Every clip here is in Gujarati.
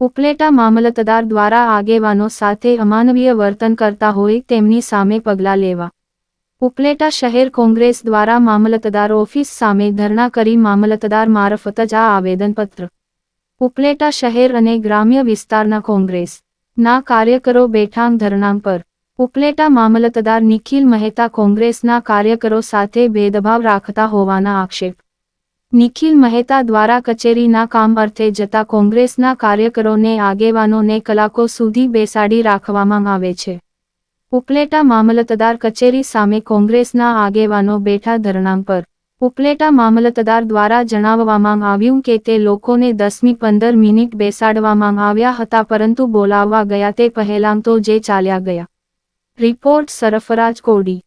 ઉપલેટા મામલતદાર દ્વારા આગેવાનો સાથે અમાનવીય વર્તન કરતા હોય તેમની સામે પગલાં લેવા. ઉપલેટા શહેર કોંગ્રેસ દ્વારા મામલતદાર ઓફિસ સામે ધરણા કરી મામલતદાર મારફત જ આ આવેદનપત્ર. ઉપલેટા શહેર અને ગ્રામ્ય વિસ્તારના કોંગ્રેસ ના કાર્યકરો બેઠાંગ ધરણાં પર. ઉપલેટા મામલતદાર નિખિલ મહેતા કોંગ્રેસના કાર્યકરો સાથે ભેદભાવ રાખતા હોવાના આક્ષેપ નિખિલ મહેતા દ્વારા કચેરીના કામ અર્થે જતા કોંગ્રેસના કાર્યકરોને આગેવાનોને કલાકો સુધી બેસાડી રાખવામાં આવે છે. ઉપલેટા મામલતદાર કચેરી સામે કોંગ્રેસના આગેવાનો બેઠા ધરણા પર. ઉપલેટા મામલતદાર દ્વારા જણાવવામાં આવ્યું કે તે લોકોને દસમી પંદર મિનિટ બેસાડવામાં આવ્યા હતા પરંતુ બોલાવવા ગયા તે પહેલાં તો જે ચાલ્યા ગયા. રિપોર્ટ સરફરાજ કોડી.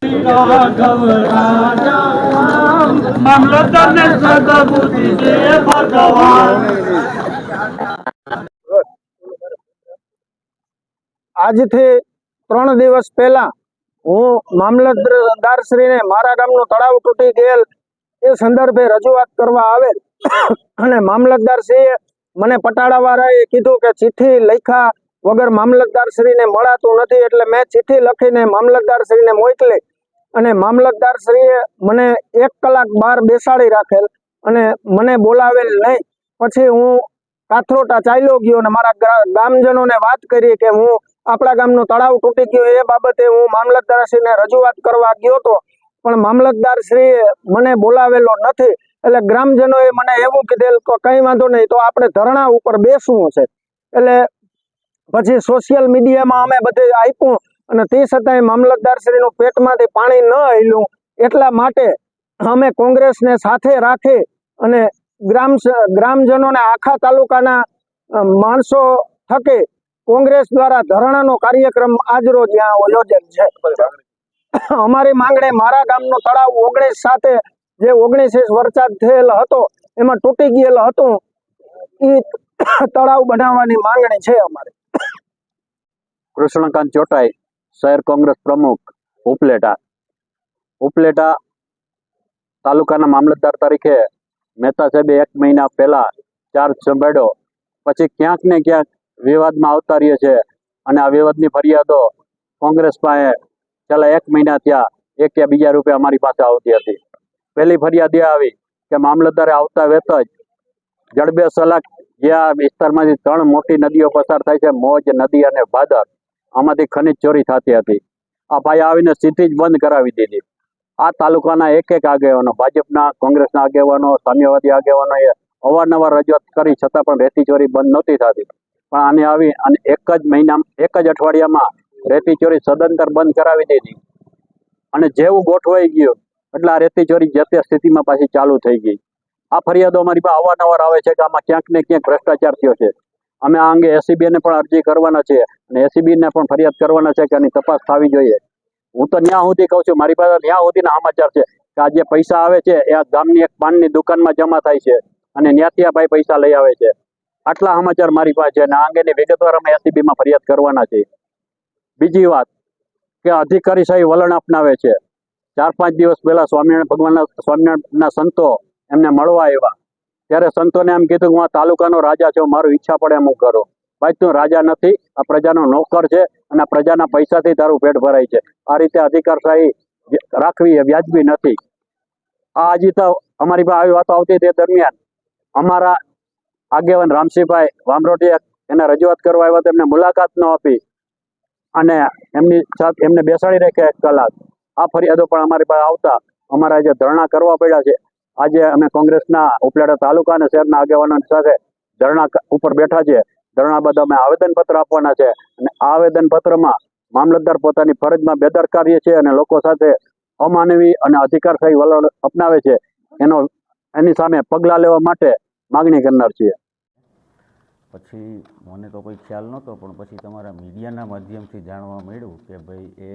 આજથી ત્રણ દિવસ પહેલા હું મામલતદારશ્રીને મારા ગામનું તળાવ તૂટી ગયેલ એ સંદર્ભે રજૂઆત કરવા આવેલ. અને મામલતદારશ્રીએ મને પટાડાવાળાએ કીધું કે ચિઠ્ઠી લખ્યા વગર મામલતદારશ્રીને મળાતું નથી એટલે મેં ચિઠ્ઠી લખીને મામલતદારશ્રીને મોકલી. અને મામલતદારશ્રીએ મને એક કલાક બહાર બેસાડી રાખેલ અને મને બોલાવેલ નહીં. પછી હું કાથરોટા ચાલ્યો ગયો અને મારા ગામજનોને વાત કરી કે હું આપણા ગામનું તળાવ તૂટી ગયું એ બાબતે હું મામલતદારશ્રીને રજૂઆત કરવા ગયો હતો પણ મામલતદારશ્રીએ મને બોલાવેલો નથી. એટલે ગ્રામજનોએ મને એવું કીધેલ કે કંઈ વાંધો નહીં, તો આપણે ધરણા ઉપર બેસવું છે. એટલે પછી સોશિયલ મીડિયામાં અમે બધે આપ્યું અને તે છતાંય મામલતદારશ્રીનું પેટમાંથી પાણી ન હેલું એટલા માટે અમે કોંગ્રેસને સાથે રાખી અને ગ્રામ ગ્રામજનોને આખા તાલુકાના માણસો થકી કોંગ્રેસ દ્વારા ધરણાનો કાર્યક્રમ આજરોજ ત્યાં યોજેલ છે. અમારી માંગણી મારા ગામનો તળાવ ઓગણીસ સાથે જે ઓગણીસ ઇંચ વરસાદ થયેલ હતો, એમાં તૂટી ગયેલ હતું એ તળાવ બનાવવાની માંગણી છે અમારી. કૃષ્ણકાંત ચોટાઈ. શહેર કોંગ્રેસ પ્રમુખ ઉપલેટા. ઉપલેટા તાલુકાના મામલતદાર તરીકે મહેતા સાહેબે એક મહિના પહેલા ચાર્જ સંભાળ્યો. પછી ક્યાંક ને ક્યાંક વિવાદમાં આવતા રહીએ છે અને આ વિવાદની ફરિયાદો કોંગ્રેસ પાસે છેલ્લા એક મહિના ત્યાં એક કે બીજા રૂપિયા અમારી પાસે આવતી હતી. પહેલી ફરિયાદ એ આવી કે મામલતદારે આવતા વેત જ જડબે સલાક જે આ વિસ્તારમાંથી ત્રણ મોટી નદીઓ પસાર થાય છે, મોજ નદી અને ભાદર. આમાંથી ખનિજ ચોરી થતી હતી. આ ભાઈ આવીને સીધી જ બંધ કરાવી દીધી. આ તાલુકાના એક એક આગેવાનો, ભાજપના, કોંગ્રેસના આગેવાનો, સામ્યવાદી આગેવાનોએ અવારનવાર રજૂઆત કરી, છતાં પણ રેતી ચોરી બંધ નહોતી થતી. પણ આને આવી અને એક જ મહિના, એક જ અઠવાડિયામાં રેતી ચોરી સદંતર બંધ કરાવી દીધી. અને જેવું ગોઠવાઈ ગયું, એટલે આ રેતી ચોરી જે તે સ્થિતિમાં પાછી ચાલુ થઈ ગઈ. આ ફરિયાદો અમારી પાસે અવારનવાર આવે છે કે આમાં ક્યાંક ને ક્યાંક ભ્રષ્ટાચાર થયો છે. અમે આ અંગે એસીબીને પણ અરજી કરવાના છે અને એસીબી ને પણ ફરિયાદ કરવાના છે કે આની તપાસ થવી જોઈએ. હું તો ન્યા સુધી કહું છું, મારી પાસે ન્યા સુધીના સમાચાર છે કે આ જે પૈસા આવે છે, એ આ ગામની એક પાનની દુકાનમાં જમા થાય છે અને ન્યાથી આ ભાઈ પૈસા લઈ આવે છે. આટલા સમાચાર મારી પાસે છે અને આ અંગેની વિગતવાર અમે એસીબી માં ફરિયાદ કરવાના છે બીજી વાત કે અધિકારી સાહેબ વલણ અપનાવે છે. ચાર પાંચ દિવસ પહેલા સ્વામિનારાયણ ભગવાનના સ્વામિનારાયણના સંતો એમને મળવા આવ્યા. ત્યારે સંતોને એમ કીધું કે હું તાલુકાનો રાજા છું, મારું ઈચ્છા પડે એમ હું કરો. ભાઈ, તું રાજા નથી, આ પ્રજાનો નોકર છે અને આ પ્રજાના પૈસાથી તારું પેટ ભરાય છે. આ રીતે અધિકારશાહી રાખવી એ વ્યાજબી નથી. આ હજી તો અમારી પાસે આવી વાતો આવતી તે દરમિયાન. અમારા આગેવાન રામસિંહભાઈ વામરોટીએ એને રજૂઆત કરવા આવ્યા તો એમને મુલાકાત ન આપી. અને એમની સાથે એમને બેસાડી રાખ્યા એક કલાક. આ ફરિયાદો પણ અમારી પાસે આવતા. અમારા જે ધરણા કરવા પડ્યા છે આજે અમે કોંગ્રેસના ઉપલેટા તાલુકા અને શહેરના આગેવાનો સાથે ધરણા ઉપર બેઠા છે ધરણા બાદ અમે આવેદનપત્ર આપવાના છે અને આ આવેદનપત્રમાં મામલતદાર પોતાની ફરજમાં બેદરકારી છે અને લોકો સાથે અમાનવી અને અધિકારશાહી વલણ અપનાવે છે. એનો, એની સામે પગલાં લેવા માટે માગણી કરનાર છીએ. પછી મને તો કોઈ ખ્યાલ નહોતો, પણ પછી તમારા મીડિયાના માધ્યમથી જાણવા મળ્યું કે ભાઈ એ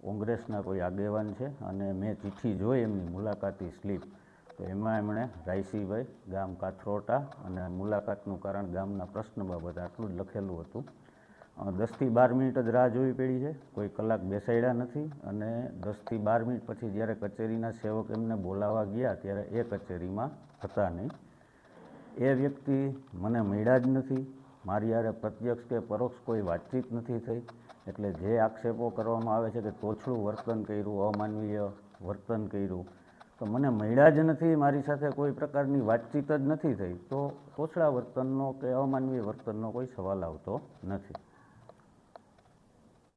કોંગ્રેસના કોઈ આગેવાન છે અને મેં ચિઠ્ઠી જોઈ એમની મુલાકાતી સ્લીપ. તો એમાં એમણે રાયસીભાઈ ગામ કાથરોટા અને મુલાકાતનું કારણ ગામના પ્રશ્ન બાબતે આટલું જ લખેલું હતું. દસથી બાર મિનિટ જ રાહ જોવી પડી છે. કોઈ કલાક બેસાડ્યા નથી અને દસથી બાર મિનિટ પછી જ્યારે કચેરીના સેવક એમને બોલાવવા ગયા ત્યારે એ કચેરીમાં હતા નહીં. એ વ્યક્તિ મને મળ્યા જ નથી. મારી યારે પ્રત્યક્ષ કે પરોક્ષ કોઈ વાતચીત નથી થઈ, એટલે જે આક્ષેપો કરવામાં આવે છે કે તોછડું વર્તન કર્યું, અમાનવીય વર્તન કર્યું, તો મને મળ્યા જ નથી, મારી સાથે કોઈ પ્રકારની વાતચીત જ નથી થઈ, તો તોછડા વર્તનનો કે અમાનવીય વર્તનનો કોઈ સવાલ આવતો નથી.